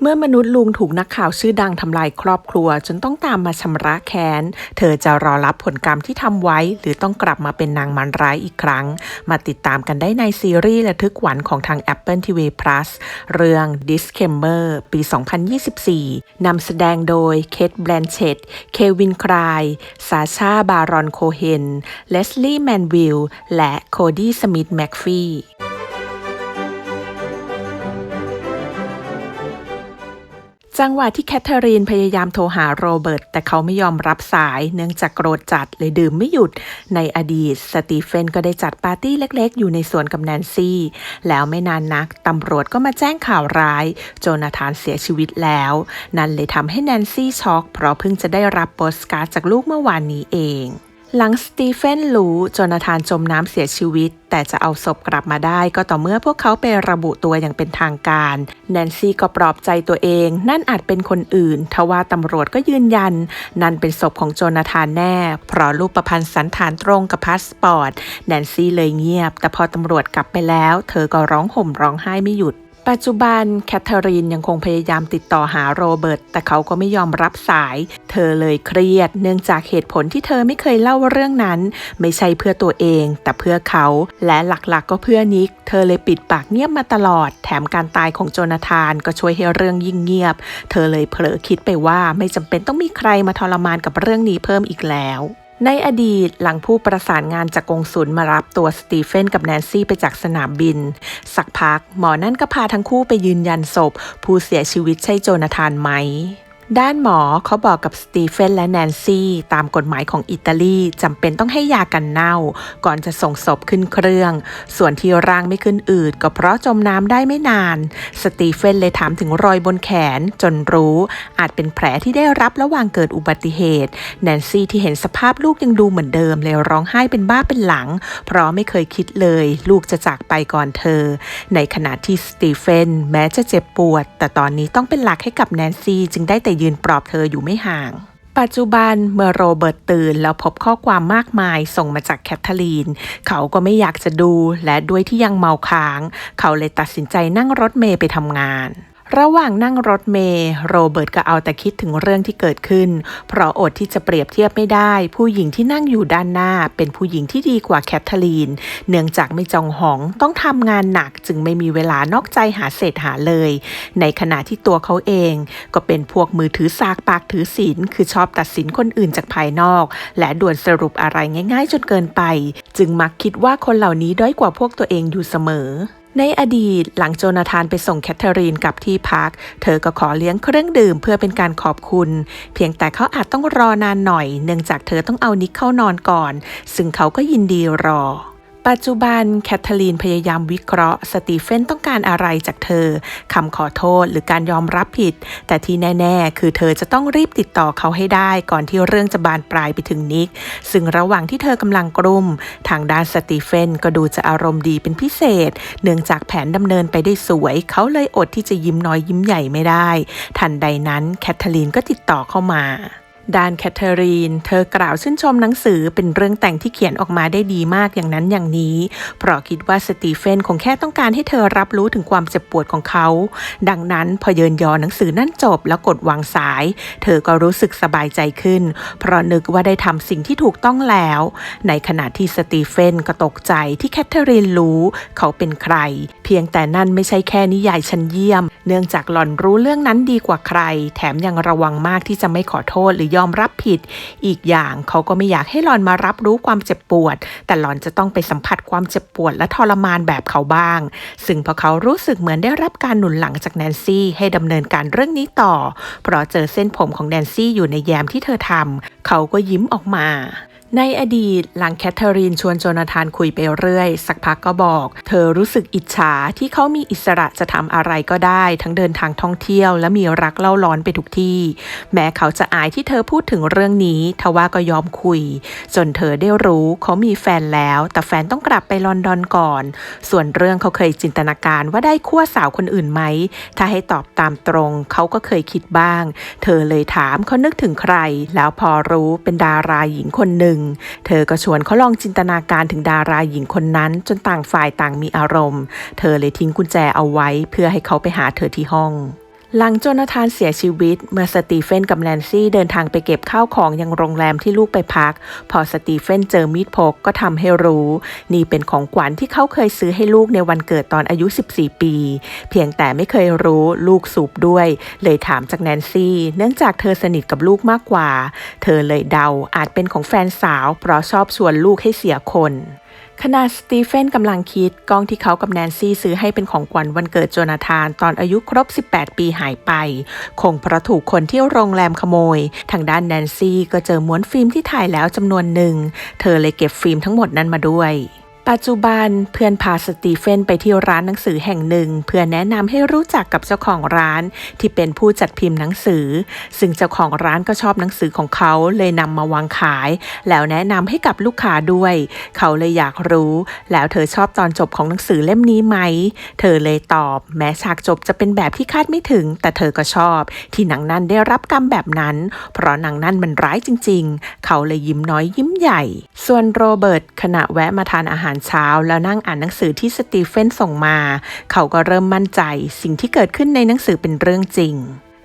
เมื่อมนุษย์ลุงถูกนักข่าวชื่อดังทำลายครอบครัว จนต้องตามมาชำระแค้น เธอจะรอรับผลกรรมที่ทำไว้ หรือต้องกลับมาเป็นนางมันร้ายอีกครั้ง มาติดตามกันได้ในซีรีส์ระทึกหวันของทาง Apple TV Plus เรื่อง Disclaimer ปี 2024 นำแสดงโดยเคทแบลนเชตเควินครายซาชาบารอนโคเฮนเลสลี่แมนวิลและโคดี้สมิธแมคฟี จังหวะที่แคทเธอรีนพยายามโทรหาโรเบิร์ตแต่เขาไม่ยอมรับสายเนื่องจากโกรธจัดเลยดื่มไม่หยุด ในอดีตสตีเฟนก็ได้จัดปาร์ตี้เล็กๆ อยู่ในสวนกับแนนซี่ แล้วไม่นานนักตำรวจก็มาแจ้งข่าวร้าย โจนาธานเสียชีวิตแล้ว นั่นเลยทำให้แนนซี่ช็อก เพราะเพิ่งจะได้รับโปสการ์ดจากลูกเมื่อวานนี้เอง หลังสตีเฟนรู้โจนาธานจมน้ำเสียชีวิต แต่จะเอาศพกลับมาได้ก็ต่อเมื่อพวกเขาไประบุตัวอย่างเป็นทางการ แนนซี่ก็ปลอบใจตัวเอง นั่นอาจเป็นคนอื่น ทว่าตำรวจก็ยืนยัน นั่นเป็นศพของโจนาธานแน่ เพราะรูปประพันธ์สันฐานตรงกับพาสปอร์ต แนนซี่เลยเงียบ แต่พอตำรวจกลับไปแล้ว เธอก็ร้องห่มร้องไห้ไม่หยุด ปัจจุบันแคทเธอรีนยังคงพยายามติดต่อหาโรเบิร์ตแต่เขาก็ไม่ยอมรับสาย เธอเลยเครียด เนื่องจากเหตุผลที่เธอไม่เคยเล่าเรื่องนั้น ไม่ใช่เพื่อตัวเอง แต่เพื่อเขา และหลักๆก็เพื่อนิก เธอเลยปิดปากเงียบมาตลอด แถมการตายของโจนาธานก็ช่วยให้เรื่องยิ่งเงียบ เธอเลยเผลอคิดไปว่าไม่จำเป็นต้องมีใครมาทรมานกับเรื่องนี้เพิ่มอีกแล้ว ในอดีตหลังผู้ประสานงานจากกงสุลมารับตัวสตีเฟนกับแนนซี่ไปจากสนามบิน สักพักหมอนั่นก็พาทั้งคู่ไปยืนยันศพ ผู้เสียชีวิตใช่โจนาธานไหม ด้านหมอเขาบอกกับสตีเฟนและแนนซี่ ตามกฎหมายของอิตาลีจำเป็นต้องให้ยากันเน่า ก่อนจะส่งศพขึ้นเครื่อง ส่วนที่ร่างไม่ขึ้นอืดก็เพราะจมน้ำได้ไม่นาน สตีเฟนเลยถามถึงรอยบนแขนจนรู้ อาจเป็นแผลที่ได้รับระหว่างเกิดอุบัติเหตุ แนนซี่ที่เห็นสภาพลูกยังดูเหมือนเดิมเลยร้องไห้เป็นบ้าเป็นหลัง เพราะไม่เคยคิดเลย ลูกจะจากไปก่อนเธอ ในขณะที่สตีเฟนแม้จะเจ็บปวด แต่ตอนนี้ต้องเป็นหลักให้กับแนนซี่จึงได้แต่ยืนปลอบเธออยู่ไม่ห่าง ปัจจุบันเมื่อโรเบิร์ตตื่นแล้วพบข้อความมากมายส่งมาจากแคทเธอรีน เขาก็ไม่อยากจะดูและด้วยที่ยังเมาค้าง เขาเลยตัดสินใจนั่งรถเมย์ไปทำงาน ระหว่างนั่งรถเมย์โรเบิร์ตก็เอาแต่คิดถึงเรื่องที่เกิดขึ้น เพราะอดที่จะเปรียบเทียบไม่ได้ ผู้หญิงที่นั่งอยู่ด้านหน้า เป็นผู้หญิงที่ดีกว่าแคทเธอรีน เนื่องจากไม่จองหองต้องทำงานหนักจึงไม่มีเวลานอกใจหาเศษหาเลย ในขณะที่ตัวเขาเอง ก็เป็นพวกมือถือสากปากถือศีลคือชอบตัดสินคนอื่นจากภายนอก และด่วนสรุปอะไรง่าย ๆ จนเกินไป จึงมักคิดว่าคนเหล่านี้ด้อยกว่าพวกตัวเองอยู่เสมอ ในอดีตหลังโจนาธานไปส่งแคทเธอรีนกลับที่พัก เธอก็ขอเลี้ยงเครื่องดื่มเพื่อเป็นการขอบคุณ เพียงแต่เขาอาจต้องรอนานหน่อย เนื่องจากเธอต้องเอานิกเข้านอนก่อน ซึ่งเขาก็ยินดีรอ ปัจจุบันแคทเธอรีนพยายามวิเคราะห์ สตีเฟนต้องการอะไรจากเธอคำขอโทษหรือการยอมรับผิด แต่ที่แน่ ๆ คือเธอจะต้องรีบติดต่อเขาให้ได้ก่อนที่เรื่องจะบานปลายไปถึงนิก ซึ่งระหว่างที่เธอกำลังกลุ่ม ทางด้านสตีเฟนก็ดูจะอารมณ์ดีเป็นพิเศษ เนื่องจากแผนดำเนินไปได้สวย เขาเลยอดที่จะยิ้มน้อยยิ้มใหญ่ไม่ได้ ทันใดนั้นแคทเธอรีนก็ติดต่อเข้ามา ดานแคทเธอรีน เธอกล่าวชื่นชมหนังสือเป็นเรื่องแต่งที่เขียนออกมาได้ดีมากอย่างนั้นอย่างนี้ เพราะคิดว่าสตีเฟนคงแค่ต้องการให้เธอรับรู้ถึงความเจ็บปวดของเขา ดังนั้นพอเยินยอหนังสือนั่นจบแล้วกดวางสาย เธอก็รู้สึกสบายใจขึ้น เพราะนึกว่าได้ทำสิ่งที่ถูกต้องแล้ว ในขณะที่สตีเฟนก็ตกใจที่แคทเธอรีนรู้เขาเป็นใคร เพียงแต่นั่นไม่ใช่แค่นิยายชั้นเยี่ยม เนื่องจากหล่อนรู้เรื่องนั้นดีกว่าใคร แถมยังระวังมากที่จะไม่ขอโทษหรือยอมรับผิด อีกอย่างเขาก็ไม่อยากให้หลอนมารับรู้ความเจ็บปวด แต่หลอนจะต้องไปสัมผัสความเจ็บปวดและทรมานแบบเขาบ้าง ซึ่งพอเขารู้สึกเหมือนได้รับการหนุนหลังจากแนนซี่ให้ดำเนินการเรื่องนี้ต่อ เพราะเจอเส้นผมของแนนซี่อยู่ในแยมที่เธอทำเขาก็ยิ้มออกมา ในอดีตหลังแคทเธอรีนชวนโจนาธานคุยไปเรื่อย สักพักก็บอก เธอรู้สึกอิจฉาที่เขามีอิสระจะทำอะไรก็ได้ ทั้งเดินทางท่องเที่ยว และมีรักเล่าร้อนไปทุกที่ แม้เขาจะอายที่เธอพูดถึงเรื่องนี้ทว่าก็ยอมคุย จนเธอได้รู้เขามีแฟนแล้ว แต่แฟนต้องกลับไปลอนดอนก่อน ส่วนเรื่องเขาเคยจินตนาการว่าได้คั่วสาวคนอื่นไหมถ้าให้ตอบตามตรง เขาก็เคยคิดบ้าง เธอเลยถามเขานึกถึงใคร แล้วพอรู้เป็นดาราหญิงคนหนึ่งเธอก็ชวนเขาลองจินตนาการถึงดาราหญิงคนนั้น จนต่างฝ่ายต่างมีอารมณ์ เธอเลยทิ้งกุญแจเอาไว้เพื่อให้เขาไปหาเธอที่ห้อง หลังโจนาธานเสียชีวิต เมื่อสตีเฟนกับแนนซี่เดินทางไปเก็บข้าวของยังโรงแรมที่ลูกไปพัก พอสตีเฟนเจอมีดพกก็ทำให้รู้ นี่เป็นของขวัญที่เขาเคยซื้อให้ลูกในวันเกิดตอนอายุ 14 ปี เพียงแต่ไม่เคยรู้ลูกสูบด้วย เลยถามจากแนนซี่ เนื่องจากเธอสนิทกับลูกมากกว่า เธอเลยเดาอาจเป็นของแฟนสาว เพราะชอบชวนลูกให้เสียคน ขณะสตีเฟนกำลังคิดกล้องที่เขากับแนนซี่ซื้อให้เป็นของขวัญวันเกิดโจนาธานตอนอายุครบ 18 ปีหายไป คงเพราะถูกคนที่โรงแรมขโมย ทางด้านแนนซี่ก็เจอม้วนฟิล์มที่ถ่ายแล้วจำนวนหนึ่ง เธอเลยเก็บฟิล์มทั้งหมดนั้นมาด้วย ปัจจุบันเพื่อนพาสตีเฟนไปที่ร้านหนังสือแห่งหนึ่ง เพื่อแนะนำให้รู้จักกับเจ้าของร้านที่เป็นผู้จัดพิมพ์หนังสือ ซึ่งเจ้าของร้านก็ชอบหนังสือของเขาเลยนำมาวางขาย แล้วแนะนำให้กับลูกค้าด้วย เขาเลยอยากรู้ แล้วเธอชอบตอนจบของหนังสือเล่มนี้ไหม เธอเลยตอบ แม้ฉากจบจะเป็นแบบที่คาดไม่ถึง แต่เธอก็ชอบ ที่หนังนั้นได้รับกรรมแบบนั้น เพราะหนังนั้นมันร้ายจริง ๆ เขาเลยยิ้มน้อยยิ้มใหญ่ ส่วนโรเบิร์ตขณะแวะมาทานอาหารเช้า แล้วนั่งอ่านหนังสือที่สตีเฟนส่งมา เขาก็เริ่มมั่นใจ สิ่งที่เกิดขึ้นในหนังสือเป็นเรื่องจริง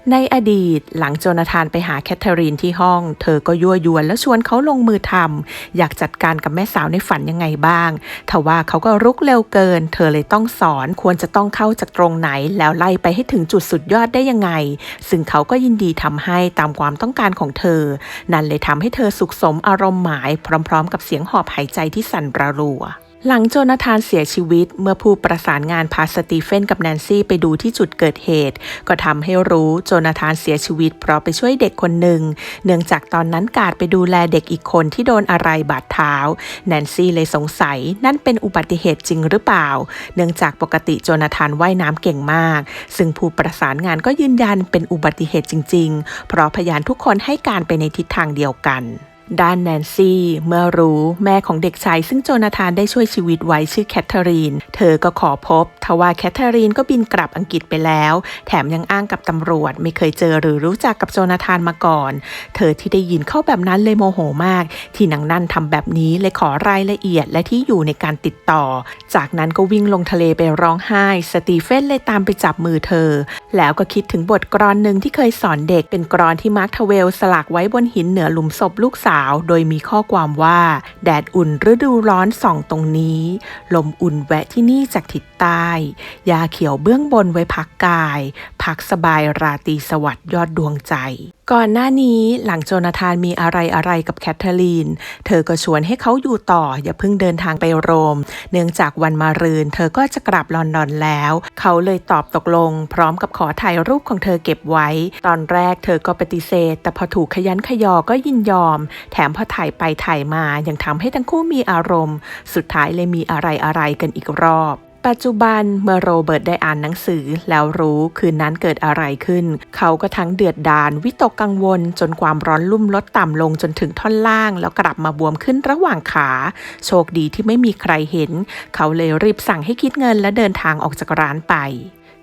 ในอดีตหลังโจนาธานไปหาแคทเธอรีนที่ห้อง เธอก็ยั่วยวนแล้วชวนเขาลงมือทำอยากจัดการกับแม่สาวในฝันยังไงบ้างทว่าเขาก็รุกเร็วเกิน เธอเลยต้องสอนควรจะต้องเข้าจากตรงไหน แล้วไล่ไปให้ถึงจุดสุดยอดได้ยังไง ซึ่งเขาก็ยินดีทำให้ตามความต้องการของเธอ นั่นเลยทำให้เธอสุขสมอารมณ์หมาย พร้อม ๆ กับเสียงหอบหายใจที่สั่นระรัว หลังโจนาธานเสียชีวิตเมื่อผู้ประสานงานพาสตีเฟนกับแนนซี่ไปดูที่จุดเกิดเหตุ ก็ทำให้รู้โจนาธานเสียชีวิตเพราะไปช่วยเด็กคนหนึ่ง เนื่องจากตอนนั้นกาดไปดูแลเด็กอีกคนที่โดนอะไรบาดเท้า แนนซี่เลยสงสัยนั่นเป็นอุบัติเหตุจริงหรือเปล่า เนื่องจากปกติโจนาธานว่ายน้ำเก่งมาก ซึ่งผู้ประสานงานก็ยืนยันเป็นอุบัติเหตุจริง ๆ เพราะพยานทุกคนให้การไปในทิศทางเดียวกัน ด้านแนนซี่ เมื่อรู้แม่ของเด็กชายซึ่งโจนาธานได้ช่วยชีวิตไว้ชื่อแคทเธอรีน เธอก็ขอพบ ทว่าแคทเธอรีนก็บินกลับอังกฤษไปแล้ว แถมยังอ้างกับตำรวจ ไม่เคยเจอหรือรู้จักกับโจนาธานมาก่อน เธอที่ได้ยินเข้าแบบนั้นเลยโมโหมาก ที่นางนั่นทำแบบนี้เลยขอรายละเอียดและที่อยู่ในการติดต่อ จากนั้นก็วิ่งลงทะเลไปร้องไห้ สตีเฟนเลยตามไปจับมือเธอ แล้วก็คิดถึงบทกรอนหนึ่งที่เคยสอนเด็กเป็นกรอนที่มาร์คทเวลสลักไว้บนหินเหนือหลุมศพลูกสาวโดยมีข้อความว่า แดดอุ่นฤดูร้อนส่องตรงนี้ ลมอุ่นแวะที่นี่จากทิศใต้ ยาเขียวเบื้องบนไว้พักกาย พักสบายราตรีสวัสดิ์ยอดดวงใจ ก่อนหน้านี้หลังโจนาธานมีอะไรอะไรกับแคทเธอรีน เธอก็ชวนให้เขาอยู่ต่อ อย่าเพิ่งเดินทางไปโรม เนื่องจากวันมารืน เธอก็จะกลับลอนดอนแล้ว เขาเลยตอบตกลง พร้อมกับขอถ่ายรูปของเธอเก็บไว้ ตอนแรกเธอก็ปฏิเสธ แต่พอถูกขยันขยอก็ยินยอม แถมพอถ่ายไปถ่ายมายังทำให้ทั้งคู่มีอารมณ์ สุดท้ายเลยมีอะไรอะไรกันอีกรอบ ปัจจุบันเมื่อโรเบิร์ตได้อ่านหนังสือ แล้วรู้คืนนั้นเกิดอะไรขึ้น เขาก็ทั้งเดือดดานวิตกกังวล จนความร้อนลุ่มลดต่ำลงจนถึงท่อนล่าง แล้วกลับมาบวมขึ้นระหว่างขา โชคดีที่ไม่มีใครเห็น เขาเลยรีบสั่งให้คิดเงินและเดินทางออกจากร้านไป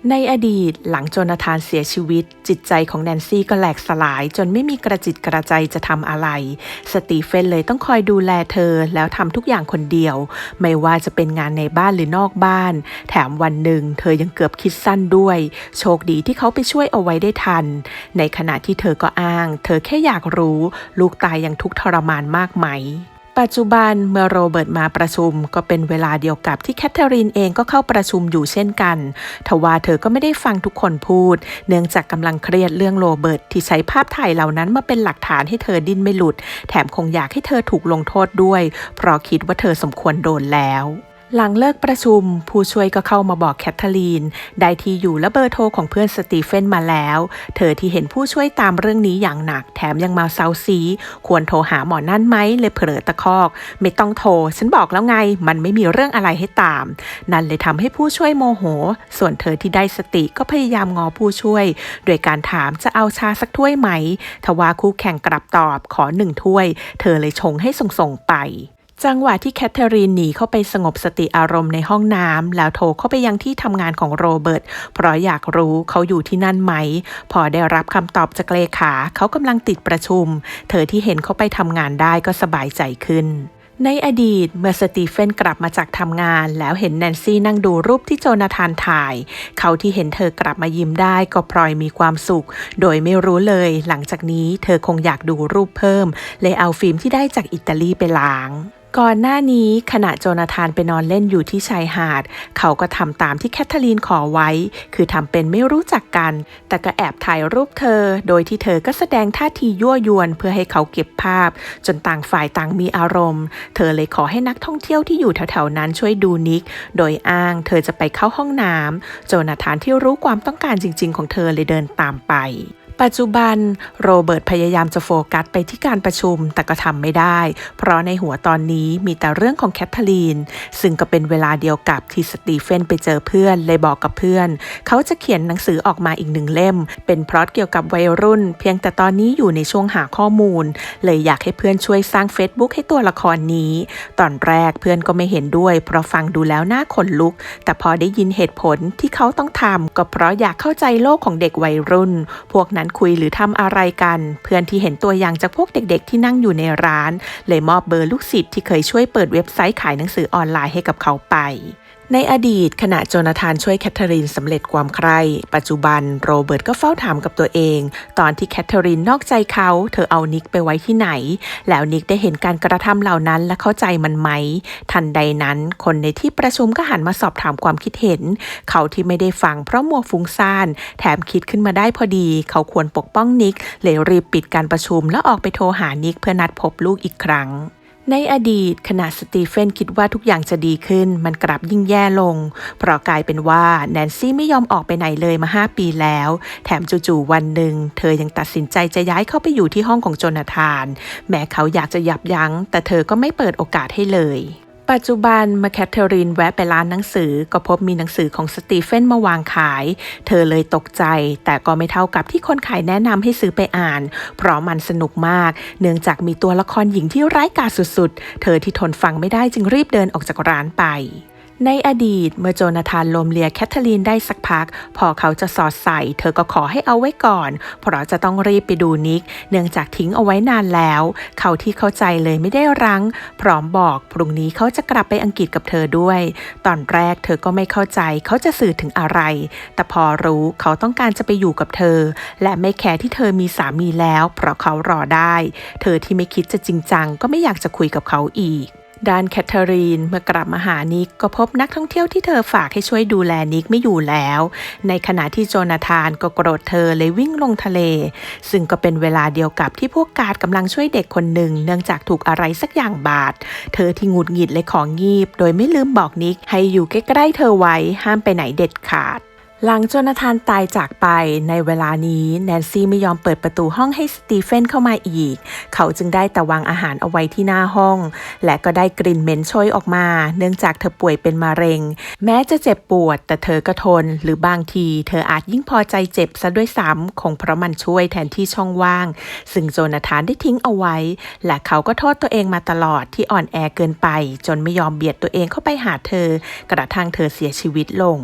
ในอดีตหลังโจนาธานเสียชีวิต จิตใจของแนนซี่ก็แหลกสลาย จนไม่มีกระจิตกระใจจะทำอะไร สตีเฟนเลยต้องคอยดูแลเธอแล้วทำทุกอย่างคนเดียว ไม่ว่าจะเป็นงานในบ้านหรือนอกบ้าน แถมวันหนึ่งเธอยังเกือบคิดสั้นด้วย โชคดีที่เขาไปช่วยเอาไว้ได้ทัน ในขณะที่เธอก็อ้าง เธอแค่อยากรู้ ลูกตายยังทุกทรมานมากไหม ปัจจุบันเมื่อโรเบิร์ตมาประชุมก็เป็นเวลาเดียวกับที่แคทเธอรีนเองก็เข้าประชุมอยู่เช่นกัน ทว่าเธอก็ไม่ได้ฟังทุกคนพูด เนื่องจากกำลังเครียดเรื่องโรเบิร์ตที่ใช้ภาพถ่ายเหล่านั้นมาเป็นหลักฐานให้เธอดิ้นไม่หลุด แถมคงอยากให้เธอถูกลงโทษด้วย เพราะคิดว่าเธอสมควรโดนแล้ว หลังเลิกประชุม ผู้ช่วยก็เข้ามาบอกแคทเธอรีน ได้ที่อยู่และเบอร์โทรของเพื่อนสตีเฟนมาแล้ว เธอที่เห็นผู้ช่วยตามเรื่องนี้อย่างหนัก แถมยังมาเซาซี ควรโทรหาหมอนั่นไหมเลยเผลอตะคอก ไม่ต้องโทร ฉันบอกแล้วไง มันไม่มีเรื่องอะไรให้ตาม นั่นเลยทำให้ผู้ช่วยโมโห ส่วนเธอที่ได้สติก็พยายามงอผู้ช่วย โดยการถามจะเอาชาสักถ้วยไหม ทว่าคู่แข่งกลับตอบขอหนึ่งถ้วย เธอเลยชงให้ส่งๆไป จังหวะที่แคทเธอรีนหนีเข้าไปสงบสติอารมณ์ในห้องน้ำแล้วโทรเข้าไปยังที่ทำงานของโรเบิร์ตเพราะอยากรู้เขาอยู่ที่นั่นไหม พอได้รับคำตอบจากเลขาเขากำลังติดประชุม เธอที่เห็นเขาไปทำงานได้ก็สบายใจขึ้นในอดีตเมื่อสตีเฟนกลับมาจากทำงาน แล้วเห็นแนนซี่นั่งดูรูปที่โจนาธานถ่าย เขาที่เห็นเธอกลับมายิ้มได้ก็พลอยมีความสุข โดยไม่รู้เลย หลังจากนี้เธอคงอยากดูรูปเพิ่ม เลยเอาฟิล์มที่ได้จากอิตาลีไปล้าง ก่อนหน้านี้ขณะโจนาธานไปนอนเล่นอยู่ที่ชายหาด เขาก็ทำตามที่แคทเธอรีนขอไว้ คือทำเป็นไม่รู้จักกัน แต่ก็แอบถ่ายรูปเธอ โดยที่เธอก็แสดงท่าทียั่วยวนเพื่อให้เขาเก็บภาพ จนต่างฝ่ายต่างมีอารมณ์ เธอเลยขอให้นักท่องเที่ยวที่อยู่แถวๆนั้นช่วยดูนิก โดยอ้างเธอจะไปเข้าห้องน้ำโจนาธานที่รู้ความต้องการจริง ๆ ของเธอเลยเดินตามไป ปัจจุบันโรเบิร์ตพยายามจะโฟกัสไปที่การประชุมแต่ก็ทำไม่ได้ เพราะในหัวตอนนี้มีแต่เรื่องของแคทเธอรีน ซึ่งก็เป็นเวลาเดียวกับที่สตีเฟนไปเจอเพื่อนเลยบอกกับเพื่อน เขาจะเขียนหนังสือออกมาอีกหนึ่งเล่ม เป็นพล็อตเกี่ยวกับวัยรุ่น เพียงแต่ตอนนี้อยู่ในช่วงหาข้อมูล เลยอยากให้เพื่อนช่วยสร้าง Facebook ให้ตัวละครนี้ ตอนแรกเพื่อนก็ไม่เห็นด้วย เพราะฟังดูแล้วน่าขนลุก แต่พอได้ยินเหตุผลที่เขาต้องทำก็เพราะอยากเข้าใจโลกของเด็กวัยรุ่น พวกนั้นคุยหรือทำอะไรกัน เพื่อนที่เห็นตัวอย่างจากพวกเด็กๆ ที่นั่งอยู่ในร้าน เลยมอบเบอร์ลูกศิษย์ที่เคยช่วยเปิดเว็บไซต์ขายหนังสือออนไลน์ให้กับเขาไป ในอดีตขณะโจนาธานช่วยแคทเธอรีนสำเร็จความใคร่ปัจจุบันโรเบิร์ตก็เฝ้าถามกับตัวเอง ตอนที่แคทเธอรีนนอกใจเขา เธอเอานิกไปไว้ที่ไหน แล้วนิกได้เห็นการกระทำเหล่านั้นและเข้าใจมันไหม ทันใดนั้น คนในที่ประชุมก็หันมาสอบถามความคิดเห็น เขาที่ไม่ได้ฟังเพราะมัวฟุ้งซ่าน แถมคิดขึ้นมาได้พอดี เขาควรปกป้องนิกเลยรีบปิดการประชุม แล้วออกไปโทรหานิกเพื่อนัดพบลูกอีกครั้ง ในอดีตขณะสตีเฟนคิดว่าทุกอย่างจะดีขึ้น มันกลับยิ่งแย่ลง เพราะกลายเป็นว่าแนนซี่ไม่ยอมออกไปไหนเลยมา 5 ปีแล้ว แถมจู่ๆวันหนึ่ง เธอยังตัดสินใจจะย้ายเข้าไปอยู่ที่ห้องของโจนาธาน แม้เขาอยากจะยับยัง้ง แต่เธอก็ไม่เปิดโอกาสให้เลย ปัจจุบันเมาแคทเธอรีนแวะไปร้านหนังสือ ก็พบมีหนังสือของสตีเฟนมาวางขาย เธอเลยตกใจ แต่ก็ไม่เท่ากับที่คนขายแนะนำให้ซื้อไปอ่าน เพราะมันสนุกมาก เนื่องจากมีตัวละครหญิงที่ร้ายกาจสุดๆ เธอที่ทนฟังไม่ได้จึงรีบเดินออกจากร้านไป ในอดีตเมื่อโจนาธานลมเลียแคทเธอรีนได้สักพัก พอเขาจะสอดใส่ เธอก็ขอให้เอาไว้ก่อน เพราะจะต้องรีบไปดูนิก เนื่องจากทิ้งเอาไว้นานแล้ว เขาที่เข้าใจเลยไม่ได้รั้ง พร้อมบอกพรุ่งนี้เขาจะกลับไปอังกฤษกับเธอด้วย ตอนแรกเธอก็ไม่เข้าใจเขาจะสื่อถึงอะไร แต่พอรู้เขาต้องการจะไปอยู่กับเธอ และไม่แคร์ที่เธอมีสามีแล้ว เพราะเขารอได้ เธอที่ไม่คิดจะจริงจังก็ไม่อยากจะคุยกับเขาอีก ด้านแคทเธอรีนเมื่อกลับมาหานิกก็พบนักท่องเที่ยวที่เธอฝากให้ช่วยดูแลนิกไม่อยู่แล้ว ในขณะที่โจนาธานก็โกรธเธอเลยวิ่งลงทะเล ซึ่งก็เป็นเวลาเดียวกับที่พวกกาดกำลังช่วยเด็กคนหนึ่ง เนื่องจากถูกอะไรสักอย่างบาด เธอที่หงุดหงิดเลยของงีบ โดยไม่ลืมบอกนิกให้อยู่ใกล้ๆเธอไว้ห้ามไปไหนเด็ดขาด หลังโจนาธานตายจากไปในเวลานี้แนนซี่ไม่ยอมเปิดประตูห้องให้สตีเฟนเข้ามาอีก เขาจึงได้แต่วางอาหารเอาไว้ที่หน้าห้อง และก็ได้กลิ่นเหม็นโชยออกมา เนื่องจากเธอป่วยเป็นมะเร็ง แม้จะเจ็บปวด แต่เธอก็ทน หรือบางที เธออาจยิ่งพอใจเจ็บซะด้วยซ้ำคงเพราะมันช่วยแทนที่ช่องว่าง ซึ่งโจนาธานได้ทิ้งเอาไว้ และเขาก็โทษตัวเองมาตลอดที่อ่อนแอเกินไป จนไม่ยอมเบียดตัวเองเข้าไปหาเธอ กระทั่งเธอเสียชีวิตลง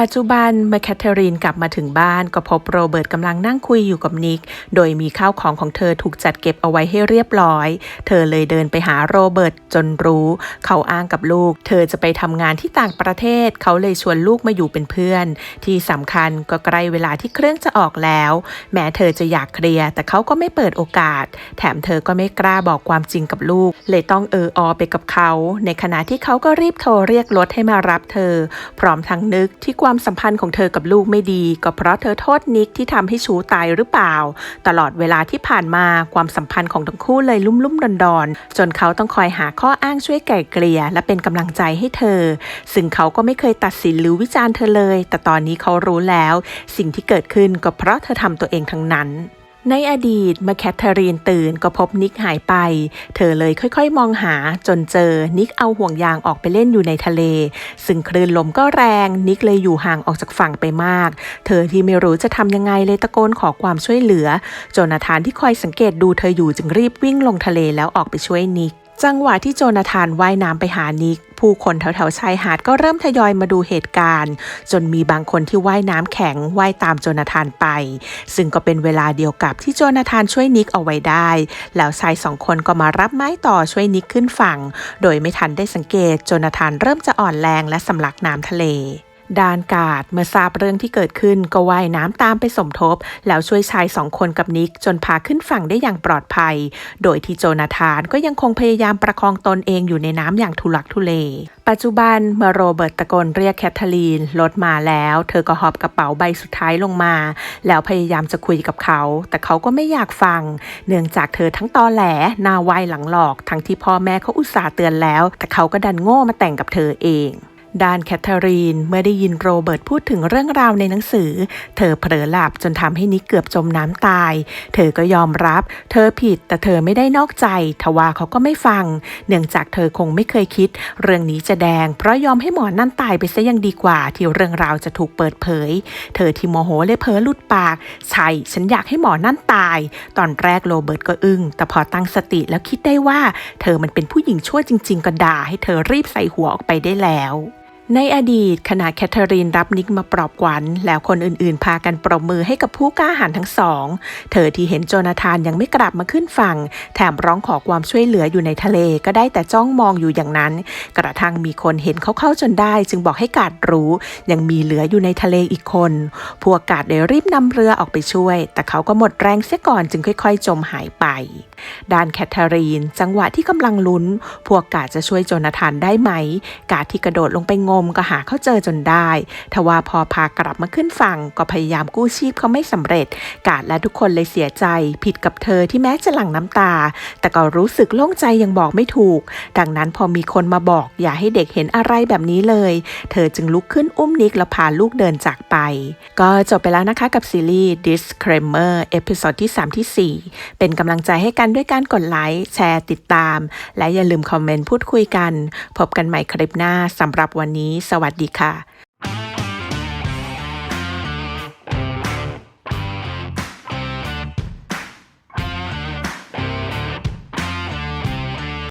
ปัจจุบันเมื่อแคทเธอรีนกลับมาถึงบ้าน ก็พบโรเบิร์ตกำลังนั่งคุยอยู่กับนิก โดยมีข้าวของของเธอถูกจัดเก็บเอาไว้ให้เรียบร้อย เธอเลยเดินไปหาโรเบิร์ตจนรู้ เขาอ้างกับลูก เธอจะไปทำงานที่ต่างประเทศ เขาเลยชวนลูกมาอยู่เป็นเพื่อน ที่สำคัญก็ใกล้เวลาที่เครื่องจะออกแล้ว แม้เธอจะอยากเคลียร์แต่เขาก็ไม่เปิดโอกาส แถมเธอก็ไม่กล้าบอกความจริงกับลูก เลยต้องเอออไปกับเขา ในขณะที่เขาก็รีบโทรเรียกรถให้มารับเธอ พร้อมทั้งนึกที่ความสัมพันธ์ของเธอกับลูกไม่ดี ก็เพราะเธอโทษนิกที่ทำให้ชูตายหรือเปล่า ตลอดเวลาที่ผ่านมาความสัมพันธ์ของทั้งคู่เลยลุ่มลุ่มดอนดอนจนเขาต้องคอยหาข้ออ้างช่วยไก่เกลี่ยและเป็นกำลังใจให้เธอ ซึ่งเขาก็ไม่เคยตัดสินหรือวิจารณ์เธอเลย แต่ตอนนี้เขารู้แล้ว สิ่งที่เกิดขึ้นก็เพราะเธอทำตัวเองทั้งนั้น ในอดีตเมื่อแคทเธอรีนตื่นก็พบนิกหายไป เธอเลยค่อยๆ มองหาจนเจอ นิกเอาห่วงยางออกไปเล่นอยู่ในทะเล ซึ่งคลื่นลมก็แรง นิกเลยอยู่ห่างออกจากฝั่งไปมาก เธอที่ไม่รู้จะทำยังไงเลยตะโกนขอความช่วยเหลือ โจนาธานที่คอยสังเกตดูเธออยู่จึงรีบวิ่งลงทะเลแล้วออกไปช่วยนิก จังหวะที่โจนาธานว่ายน้ำไปหานิก ผู้คนแถวๆชายหาดก็เริ่มทยอยมาดูเหตุการณ์ จนมีบางคนที่ว่ายน้ำแข็งว่ายตามโจนาธานไป ซึ่งก็เป็นเวลาเดียวกับที่โจนาธานช่วยนิกเอาไว้ได้ แล้วชายสองคนก็มารับไม้ต่อช่วยนิกขึ้นฝั่ง โดยไม่ทันได้สังเกต โจนาธานเริ่มจะอ่อนแรงและสำลักน้ำทะเล ดานกาดเมื่อทราบเรื่องที่เกิดขึ้นก็ว่ายน้ำตามไปสมทบ แล้วช่วยชายสองคนกับนิกจนพาขึ้นฝั่งได้อย่างปลอดภัย โดยที่โจนาธานก็ยังคงพยายามประคองตนเองอยู่ในน้ำอย่างทุลักทุเลปัจจุบันเมื่อโรเบิร์ตตะโกนเรียกแคทเธอรีนรถมาแล้ว เธอก็หอบกระเป๋าใบสุดท้ายลงมา แล้วพยายามจะคุยกับเขา แต่เขาก็ไม่อยากฟัง เนื่องจากเธอทั้งตอแหลหน้าไวหลังหลอก ทั้งที่พ่อแม่เขาอุตส่าห์เตือนแล้ว แต่เขาก็ดันโง่มาแต่งกับเธอเอง ด้านแคทเธอรีน เมื่อได้ยินโรเบิร์ตพูดถึงเรื่องราวในหนังสือ เธอเผลอหลับจนทำให้นิกเกือบจมน้ำตาย เธอก็ยอมรับ เธอผิดแต่เธอไม่ได้นอกใจ ทว่าเขาก็ไม่ฟัง เนื่องจากเธอคงไม่เคยคิด เรื่องนี้จะแดง เพราะยอมให้หมอนั่นตายไปซะยังดีกว่า ที่เรื่องราวจะถูกเปิดเผย เธอที่โมโหเลยเพ้อหลุดปาก ใช่ ฉันอยากให้หมอนั่นตาย ตอนแรกโรเบิร์ตก็อึง้ง แต่พอตั้งสติแล้วคิดได้ว่า เธอมันเป็นผู้หญิงชั่วจริง ๆ ก็ด่าให้เธอรีบใส่หัวออกไปได้แล้ว ในอดีตขณะแคทเธอรีนรับนิกมาปลอบขวัญ แล้วคนอื่นๆ พากันปรบมือให้กับผู้กล้าหาญทั้งสอง เธอที่เห็นโจนาธานยังไม่กลับมาขึ้นฝั่ง แถมร้องขอความช่วยเหลืออยู่ในทะเลก็ได้แต่จ้องมองอยู่อย่างนั้น กระทั่งมีคนเห็นเขาเข้าจนได้ จึงบอกให้กาดรู้ ยังมีเหลืออยู่ในทะเลอีกคน พวกกาดได้รีบนำเรือออกไปช่วย แต่เขาก็หมดแรงเสียก่อนจึงค่อย ๆ จมหายไปด้านแคทเธอรีน จังหวะที่กำลังลุ้น พวกกาดจะช่วยโจนาธานได้ไหม กาดที่กระโดดลงไปงมก็หาเขาเจอจนได้ทว่าพอพากลับมาขึ้นฝั่งก็พยายามกู้ชีพเขาไม่สำเร็จ กาดและทุกคนเลยเสียใจ ผิดกับเธอที่แม้จะหลั่งน้ำตา แต่ก็รู้สึกโล่งใจยังบอกไม่ถูก ดังนั้นพอมีคนมาบอกอย่าให้เด็กเห็นอะไรแบบนี้เลย เธอจึงลุกขึ้นอุ้มนิกแล้วพาลูกเดินจากไป ก็จบไปแล้วนะคะกับซีรีส์ Disclaimer เอพิ o d ดที่ 3 ที่ 4 เป็นกำลังใจให้กันด้วยการกดไลค์แชร์ติดตาม และอย่าลืมคอมเมนต์พูดคุยกัน พบกันใหม่คลิปหน้าสำหรับวันนี้นี้ สวัสดีค่ะ